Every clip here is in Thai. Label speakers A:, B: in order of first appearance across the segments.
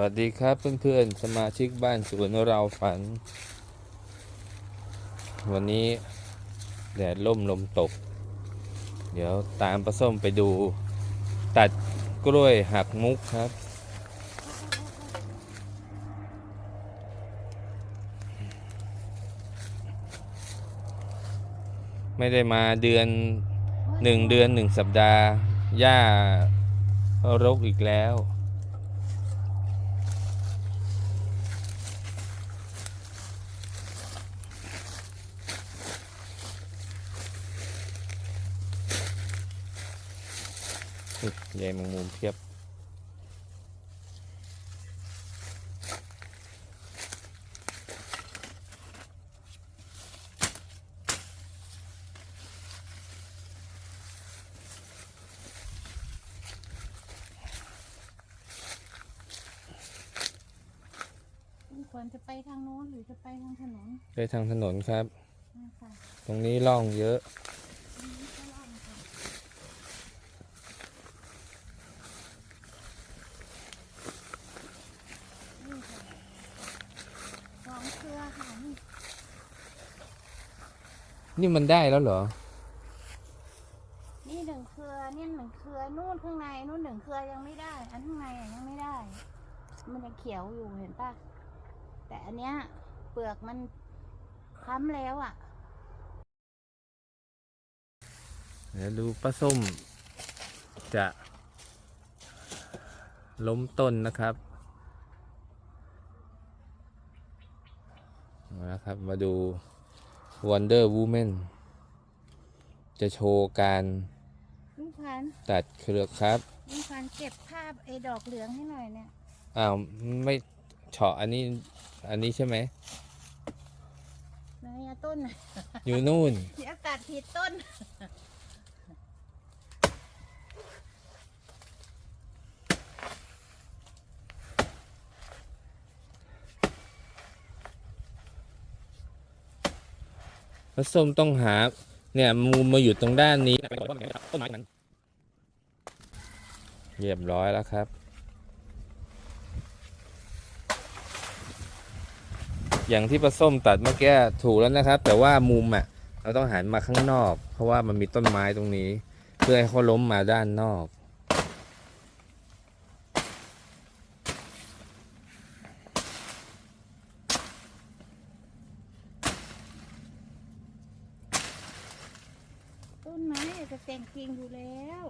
A: วัสดีครับเพื่อนๆสมาชิกบ้านสวนเราฝัน วันนี้แดดล่มลมตก เดี๋ยวตามประส้มไปดู ตัดกล้วยหักมุกครับ ไม่ได้มาเดือนหนึ่งเดือนหนึ่งสัปดาห์หญ้ารกอีกแล้ว ใยแมงมุมเพียบ
B: ควรจะไปทางโน้นหรือจะไปทางถนน
A: ไปทางถนนครับ
B: นะคะ
A: ตรงนี้ร่องเยอะ
B: อันนี้ก็ล่องค่ะนี่ค่ะสองเครือค่ะ นี่
A: นี่มันได้แล้วเหรอ
B: นี่หนึ่งเครือเนี่ยหนึ่งเครือนู่นข้างในนู่นหนึ่งเครือยังไม่ได้ อันข้างในอะยังไม่ได้ มันยังเขียวอยู่เห็นปะแต่อันเนี้ยเปลือกมันค้ำแล้วอะ
A: เดี๋ยวดูปลาส้มจะล้มต้นนะครับ มาแล้วครับมาดู Wonder Woman จะโชว์การ
B: ลุงพันธุ์
A: ตัดเครือครับ
B: ลุงพันธุ์เก็บภาพไอ้ดอกเหลืองให้หน่อยเนี่ย
A: อ้าว ไม่เฉาะอันนี้อันนี้ใช่ไหม
B: ไหนอะต้นน่ะ
A: อยู่นู่น
B: เดี๋ยวตัดผิดต้น
A: ปลาส้มต้องหา เนี่ยมูมาอยู่ตรงด้านนี้ต้นไม้มันเรียบร้อยแล้วครับอย่างที่ปลาส้มตัดเมื่อกี้ถูกแล้วนะครับ แต่ว่ามุมอะ เราต้องหันมาข้างนอก เพราะว่ามันมีต้นไม้ตรงนี้ เพื่อให้เขาล้มมาด้านนอก
B: ก็แต่งเพียงอยู่แล้ว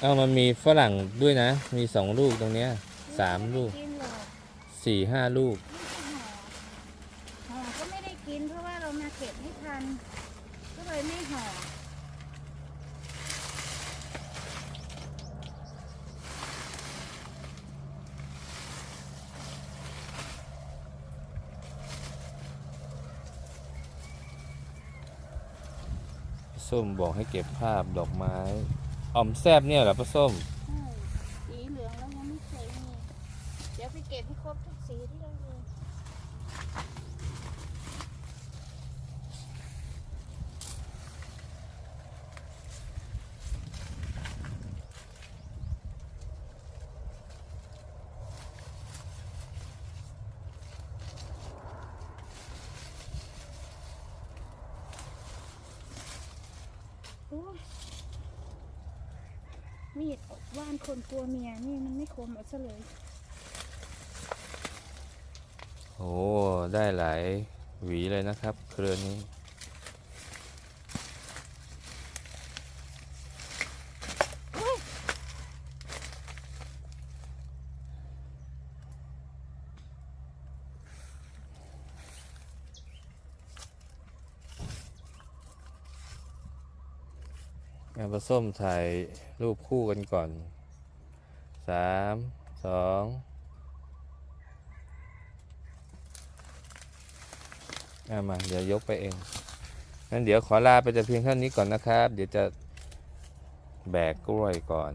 A: เอามันมีฝรั่งด้วยนะ มีสองลูกตรงเนี้ยสามลูก
B: กินหรอก
A: สี่ห้าลูก
B: หอห่อก็ไม่ได้กินเพราะว่าเรามาเก็บไม่ทัน ก็เลยไม่ห่อ
A: ส้มบอกให้เก็บภาพดอกไม้ ออมแซบเนี่ยเหรอป้าส้ม
B: ใช่สีเหลืองแล้วยังไม่เคยมีเดี๋ยวไปเก็บให้ครบทุกสีที่เรามีโอ้ย มีดว่านคนกลัวเมียนี่มันไม่คมเอาซะเลย
A: โอ้ได้หลายหวีเลยนะครับ เครือนี้ งานปส้มถ่ายรูปคู่กันก่อนสามสองอ่ามาเดี๋ยวยกไปเอง งั้นเดี๋ยวขอลาไปแต่เพียงเท่านี้ก่อนนะครับ เดี๋ยวจะแบกกล้วยก่อน